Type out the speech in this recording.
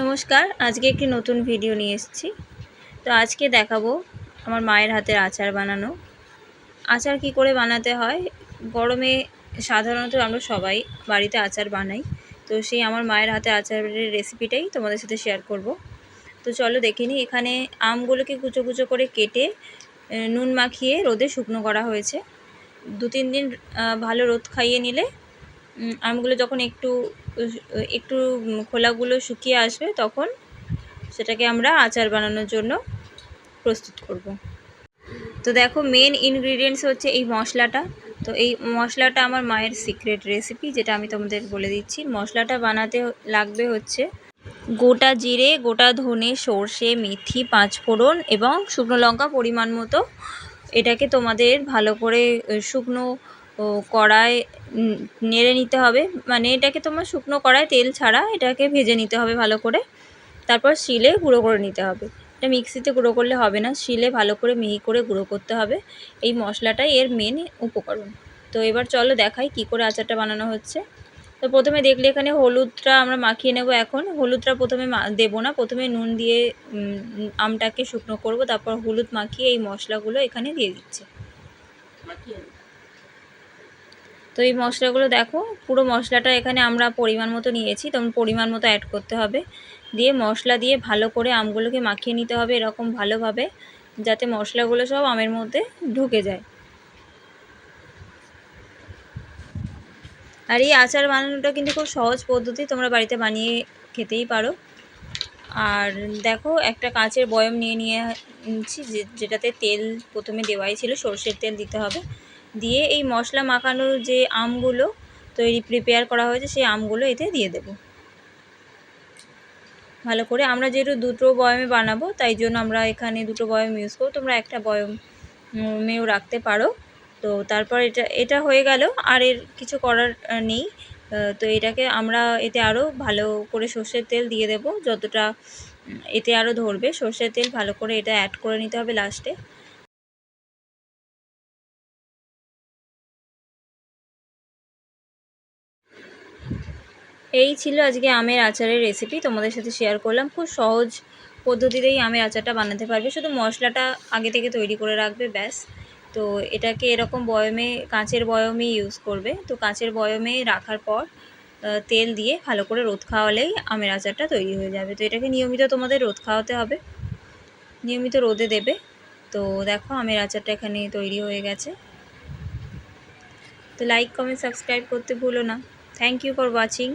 নমস্কার, আজকে একটি নতুন ভিডিও নিয়ে এসেছি। তো আজকে দেখাবো আমার মায়ের হাতের আচার বানানো। আচার কি করে বানাতে হয়? গরমে সাধারণত আমরা সবাই বাড়িতে আচার বানাই। তো সেই আমার মায়ের হাতে আচারের রেসিপিটাই তোমাদের সাথে শেয়ার করব। তো চলো দেখে নিই, এখানে আমগুলোকে কুচো কুচো করে কেটে নুন মাখিয়ে রোদে শুকনো করা হয়েছে। দু তিন দিন ভালো রোদ খাইয়ে নিলে আমগুলো যখন একটু একটু খোলাগুলো শুকিয়ে আসবে তখন সেটাকে আমরা আচার বানানোর জন্য প্রস্তুত করব। তো দেখো মেন ইনগ্রিডিয়েন্টস হচ্ছে এই মশলাটা। তো এই মশলাটা আমার মায়ের সিক্রেট রেসিপি যেটা আমি তোমাদের বলে দিচ্ছি। মশলাটা বানাতে লাগবে হচ্ছে গোটা জিরে, গোটা ধনে, সর্ষে, মেথি, পাঁচফোড়ন এবং শুকনো লঙ্কা পরিমাণ মতো এটাকে তোমাদের ভালো করে শুকনো ও, কড়ায় নেড়ে নিতে হবে। মানে এটাকে তোমার শুকনো কড়ায় তেল ছাড়া এটাকে ভেজে নিতে হবে ভালো করে। তারপর শিলে গুঁড়ো করে নিতে হবে। এটা মিক্সিতে গুঁড়ো করলে হবে না শিলে ভালো করে মিহি করে গুঁড়ো করতে হবে। এই মশলাটাই এর মেন উপকরণ। তো এবার চলো দেখাই কি করে আচারটা বানানো হচ্ছে। তো প্রথমে দেখলে এখানে হলুদটা আমরা মাখিয়ে নেব এখন। হলুদটা প্রথমে দেবো না। প্রথমে নুন দিয়ে আমটাকে শুকনো করব। তারপর হলুদ মাখিয়ে এই মশলাগুলো এখানে দিয়ে দিচ্ছে। তো এই মশলাগুলো দেখো, পুরো মশলাটা এখানে আমরা পরিমাণ মতো নিয়েছি তখন পরিমাণ মতো অ্যাড করতে হবে। দিয়ে মশলা দিয়ে ভালো করে আমগুলোকে মাখিয়ে নিতে হবে এরকম ভালোভাবে, যাতে মশলাগুলো সব আমের মধ্যে ঢুকে যায়। আর এই আচার বানানোটা কিন্তু খুব সহজ পদ্ধতি, তোমরা বাড়িতে বানিয়ে খেতেই পারো। আর দেখো, একটা কাঁচের বয়ম নিয়ে নিয়ে নিচ্ছি যেটাতে তেল প্রথমে দেওয়াই ছিল, সর্ষের তেল দিতে হবে। দিয়ে এই মশলা মাখানোর যে আমগুলো তৈরি প্রিপেয়ার করা হয়েছে সেই আমগুলো এতে দিয়ে দেব। ভালো করে আমরা যেহেতু দুটো বয়মে বানাবো তাই জন্য আমরা এখানে দুটো বয়ম ইউজ করব। তোমরা একটা বয়ম উম, মেও রাখতে পারো। তো তারপর এটা এটা হয়ে গেল আর এর কিছু করার নেই। তো এটাকে আমরা এতে আরও ভালো করে সর্ষের তেল দিয়ে দেব যতটা এতে আরও ধরবে। সর্ষের তেল ভালো করে এটা অ্যাড করে নিতে হবে লাস্টে এই ছিল আজকে আমের আচারের রেসিপি তোমাদের সাথে শেয়ার করলাম। খুব সহজ পদ্ধতিতেই আমের আচারটা বানাতে পারবে। শুধু মশলাটা আগে থেকে তৈরি করে রাখবে, ব্যাস। তো এটাকে এরকম বয়মে, কাঁচের বয়মে ইউজ করবে। তো কাঁচের বয়মে রাখার পর তেল দিয়ে ভালো করে রোদ খাওয়ালেই আমের আচারটা তৈরি হয়ে যাবে। তো এটাকে নিয়মিত তোমাদের রোদ খাওয়াতে হবে। নিয়মিত রোদে দেবে। তো দেখো আমের আচারটা এখানে তৈরি হয়ে গেছে। তো লাইক কমেন্ট সাবস্ক্রাইব করতে ভুলো না। Thank you for watching